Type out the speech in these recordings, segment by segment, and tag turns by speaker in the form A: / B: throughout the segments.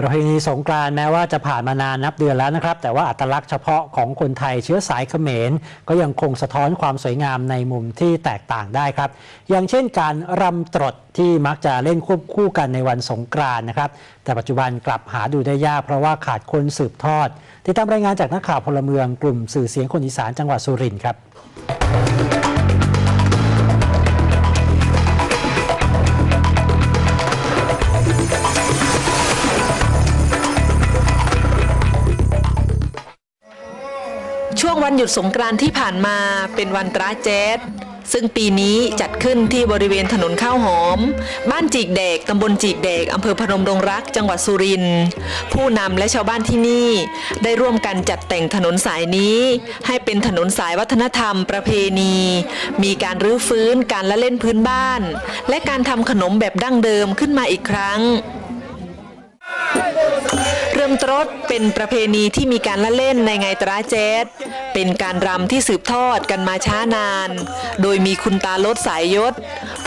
A: ประเพณีสงกรานต์แม้ว่าจะผ่านมานานนับเดือนแล้วนะครับ แต่ว่าอัตลักษณ์เฉพาะของคนไทยเชื้อสายเขมร ก็ยังคงสะท้อนความสวยงามในมุมที่แตกต่างได้ครับ อย่างเช่นการรำตรดที่มักจะเล่นควบคู่กันในวันสงกรานต์นะครับ แต่ปัจจุบันกลับหาดูได้ยากเพราะว่าขาดคนสืบทอด ติดตามรายงานจากนักข่าวพลเมืองกลุ่มสื่อเสียงคนอีสานจังหวัดสุรินทร์ครับ
B: ช่วงวันหยุดสงกรานต์ที่ผ่านมาเป็นวันตราแจ๊ดซึ่งปีนี้จัดขึ้นที่บริเวณถนนข้าวหอม บ้านจีกเด็กตำบลจีกเด็กอำเภอพนมดงรัก จังหวัดสุรินทร์ ผู้นำและชาวบ้านที่นี่ ได้ร่วมกันจัดแต่งถนนสายนี้ ให้เป็นถนนสายวัฒนธรรมประเพณี มีการรื้อฟื้นการละเล่นพื้นบ้าน และการทำขนมแบบดั้งเดิมขึ้นมาอีกครั้ง มตรดเป็นประเพณีที่มีการละเล่นในไงตราเจดเป็นการรำที่สืบทอดกันมาช้านาน โดยมีคุณตาลดสายยศ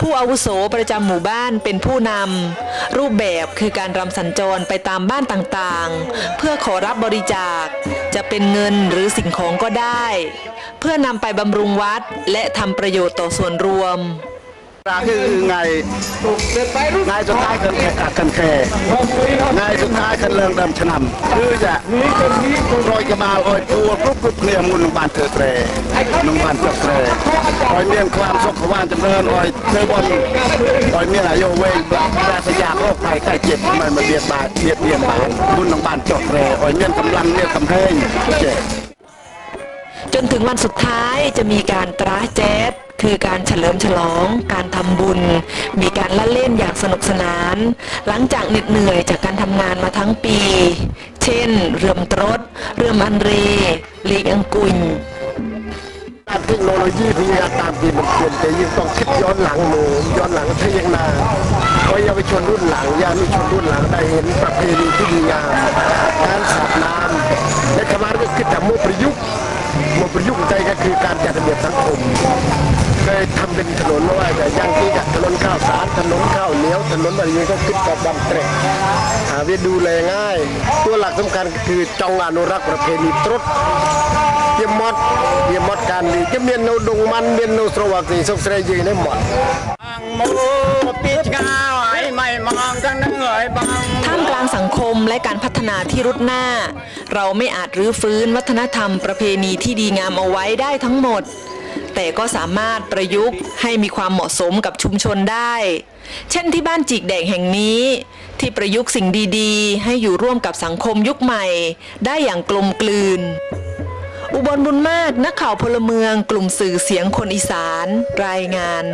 B: ผู้อาวุโสประจำหมู่บ้านเป็นผู้นำรูปแบบคือการรำสัญจรไปตามบ้านต่างๆ เพื่อขอรับบริจาค จะเป็นเงินหรือสิ่งของก็ได้ เพื่อนำไปบำรุงวัดและทำประโยชน์ต่อส่วนรวม
C: คือไงไงสุดท้ายคือแขกกันแค่ไงสุดท้ายคือเรื่องดิมชนำคือจะโรยกระบาลอยตัวกรุบกรุบเนี่ยมุนบานเธอเตรนุ่งบานเธอเตรโอยเมียนความสุขวานจำเริญโอยเธอบนโอยเมียนอายุเวงปราศจากโรคภัยไข้เจ็บมันมาเบียดบาดเบียดเบียนบานบุนุ่งบานจดเตรโอยเมียนกำลังเมียนกำแพงเจ็บ
B: จนถึงวันสุดท้ายจะมีการตราแจ๊ดคือการเฉลิมฉลอง การทำบุญ มีการละเล่นอย่างสนุกสนาน หลังจากเหน็ดเหนื่อยจากการทำงานมาทั้งปี เช่น เรือมตรดเรือมอันเรลีกอังกุย
C: ด้าเทคโนโลยีพิทยาตามที่มันเปลี่ยนแต่ยิ่งต้องคิดย้อนหลังหนูย้อนหลังถ้ายังนานเพราะเยาวชนรุ่นหลังญาติชนรุ่นหลังได้เห็นประเพณีที่ดีงามการสาดน้ำและคำว่าก็คือแต่มุประยุกต์ ยุ่งใจก็คือการจัดระเบียบสังคมเคยทำเป็นถนนไม่ว่าแต่ย่างที่ถนนข้าวสารถนนข้าวเหนียวถนนอะไรเงี้ยก็ขึ้นกับดำเตร็จหาวิดูแลง่าย ตัวหลักสำคัญคือจองอนุรักษ์ประเพณีตรุษเยี่ยมมดเยี่ยมมดการดีจะเมียนเอาดงมั
D: นเมียนเอสวัสดิ์สกเสยยืนได้
B: หมดางสังคมและการพัฒนาที่รุดหน้า เราไม่อาจรื้อฟื้นวัฒนธรรมประเพณีที่ดีงามเอาไว้ได้ทั้งหมด แต่ก็สามารถประยุกต์ให้มีความเหมาะสมกับชุมชนได้ เช่นที่บ้านจิกแดงแห่งนี้ ที่ประยุกต์สิ่งดีๆ ให้อยู่ร่วมกับสังคมยุคใหม่ ได้อย่างกลมกลืน อุบลบุญมากนักข่าวพลเมือง กลุ่มสื่อเสียงคนอีสาน รายงาน